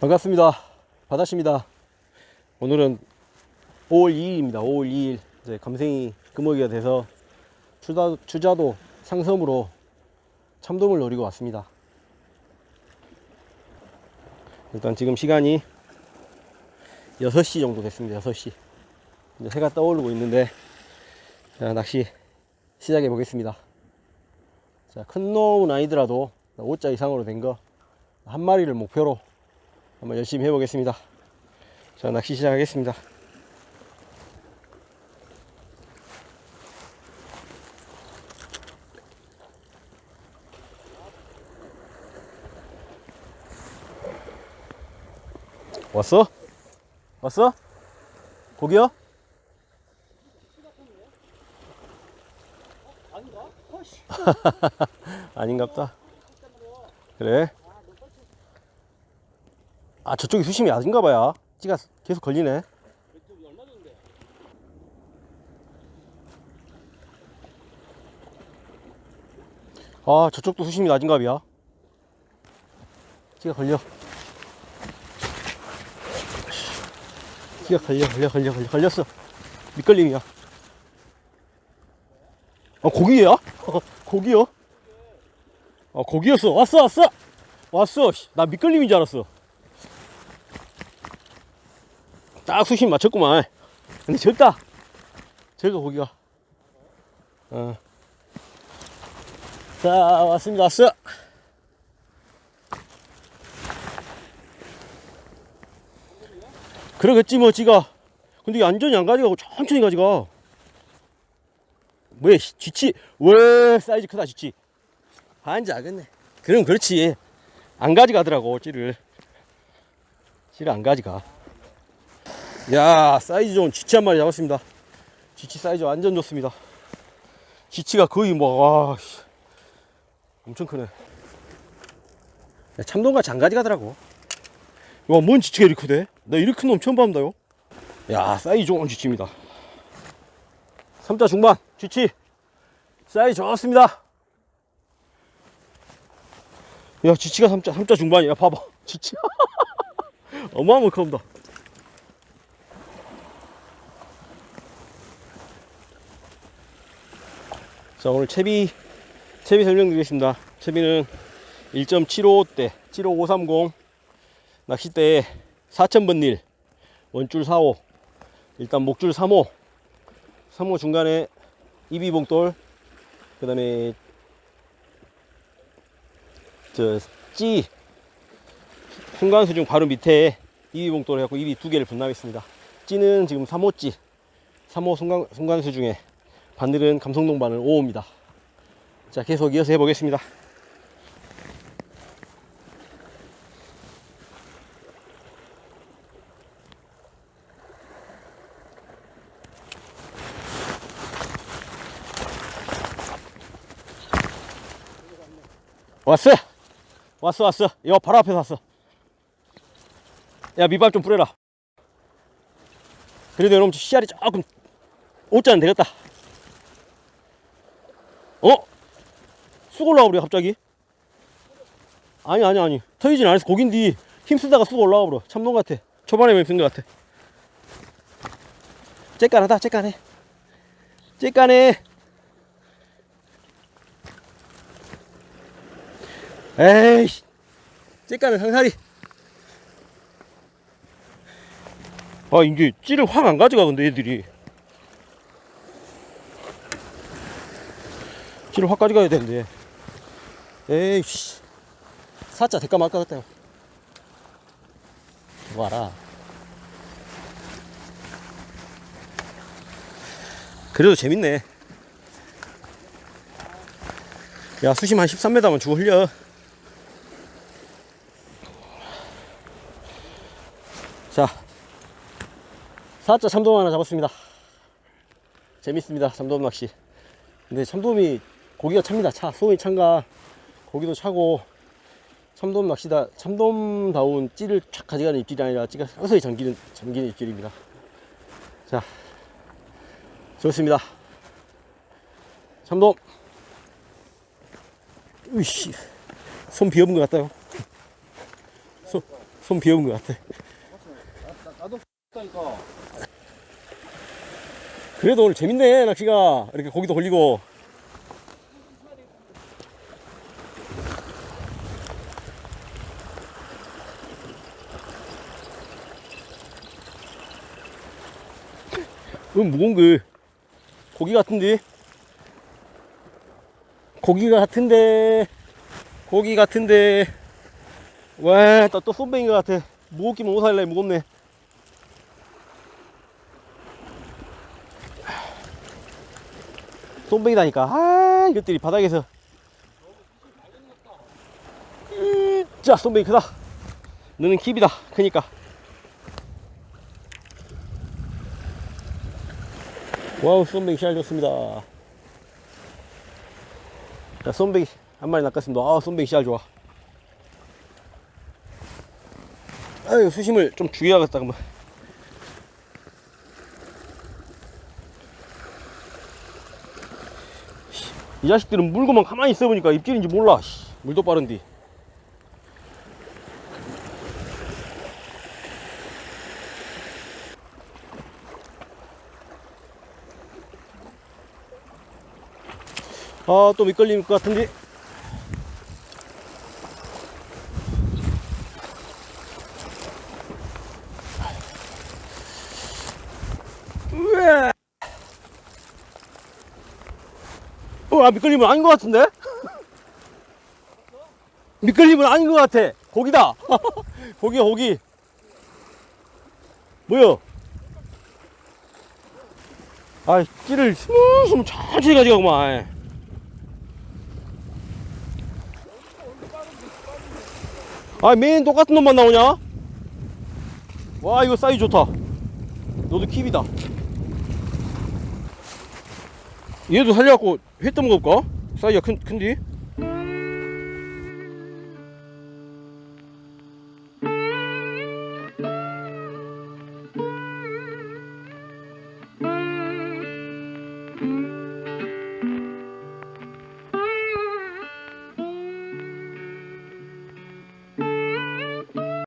반갑습니다. 바다씨입니다. 오늘은 5월 2일입니다. 5월 2일. 이제 감생이 금어기가 돼서 추자, 추자도 상섬으로 참돔을 노리고 왔습니다. 일단 지금 시간이 6시 정도 됐습니다. 6시. 이제 해가 떠오르고 있는데, 자, 낚시 시작해 보겠습니다. 자, 큰 놈은 아니더라도 5자 이상으로 된 거 한 마리를 목표로 한번 열심히 해보겠습니다. 자, 낚시 시작하겠습니다. 왔어? 왔어? 고기요? 아닌갑다. 그래? 아 저쪽이 수심이 낮은가 봐요. 찌가 계속 걸리네. 아 저쪽도 수심이 낮은가 봐요. 찌가 걸려. 찌가 걸려 걸려 걸려 걸려 걸렸어. 밑걸림이야. 아 고기야? 고기요? 아 고기였어. 왔어 왔어. 왔어. 씨, 나 밑걸림인 줄 알았어. 딱 수심 맞췄구만. 근데 적다. 저거 고기가. 어. 자, 왔습니다. 왔어. 그러겠지, 뭐, 지가. 근데 안전히 안 가져가고 천천히 가져가. 뭐야, 씨, 쥐치. 왜, 사이즈 크다, 쥐치. 반지 알겠네. 그럼 그렇지. 안 가져가더라고, 찌를. 찌를 안 가져가. 야 사이즈 좋은 지치 한 마리 잡았습니다. 지치 사이즈 완전 좋습니다. 지치가 거의 뭐와 엄청 크네. 야, 참돔과 장가지 가더라고. 와뭔 지치가 이렇게 크대 나 이렇게 큰 놈 처음 봤다 요? 야 사이즈 좋은 지치입니다. 3자 중반 지치. 사이즈 좋습니다. 야 지치가 3자 3자 중반이야. 봐봐. 지치. 어마어마한 컵니다 자 오늘 채비 채비 설명드리겠습니다. 채비는 1.75대 75530 낚싯대에 4000번 릴 원줄 45 일단 목줄 3호 3호 중간에 이비봉돌 그 다음에 저찌 순간수중 바로 밑에 이비봉돌 해갖고 이비 두 개를 분납했습니다. 찌는 지금 3호찌 3호 순간, 순간수중에 바늘은 감성동 바늘 5호입니다. 자, 계속 이어서 해보겠습니다. 왔어! 왔어, 왔어. 이거 바로 앞에서 왔어. 야, 밑밥 좀 뿌려라. 그래도 여러분, 씨알이 조금, 오자는 되겠다. 어? 쑥 올라와 버려 갑자기? 아니 아니 아니. 터지진 않았어 고긴디 힘쓰다가 쑥 올라와 버려 참돔 같아. 초반에 힘쓴 것 같아. 째깐하다 째깐해. 째깐해. 에이씨. 째깐은 상사리. 아 이제 찌를 확 안 가져가 근데 애들이 찌를 확 가져가야 되는데. 에이씨. 사자 대가 말까 같다 와라. 그래도 재밌네. 야 수심 한 13m면 주고 흘려. 자 사자 참돔 하나 잡았습니다. 재밌습니다 참돔 낚시. 근데 참돔이 고기가 찹니다. 차. 소이 찬가 고기도 차고 참돔 낚시다. 참돔다운 찌를 촥 가져가는 입질이 아니라 찌가 서서히 잠기는 잠기는 입질입니다. 자, 좋습니다. 참돔. 으이씨, 손 비어본 것 같아요. 손, 손 비어온 것 같아. 나도. 그래도 오늘 재밌네, 낚시가. 이렇게 고기도 걸리고. 음, 무거운 그 고기 같은데? 고기가 같은데. 고기 같은데. 와또 것 같아. 무겁기만 오살래 무겁네. 쏨뱅이다니까. 아 이것들이 바닥에서. 진짜 쏨뱅이 크다. 너는 킵이다 크니까 와우 쏨뱅이 잘 좋습니다. 자 쏨뱅이 한 마리 낚았습니다. 아 쏨뱅이 잘 좋아. 아유 수심을 좀 죽여야겠다 그러면. 이 자식들은 물고만 가만히 있어보니까 입질인지 몰라. 씨, 물도 빠른디 아또 미끌릴 것 같은데 으아. 어, 아, 미끌림은 아닌 것 같은데? 미끌림은 아닌 것 같아. 고기다. 고기야, 고기. 뭐야? 아, 찌를 스무스무 천천히 가져가구만. 아, 매일 똑같은 놈만 나오냐? 와, 이거 사이즈 좋다. 너도 킵이다. 얘도 살려갖고 회 떠먹을까? 사이즈가 큰, 큰디?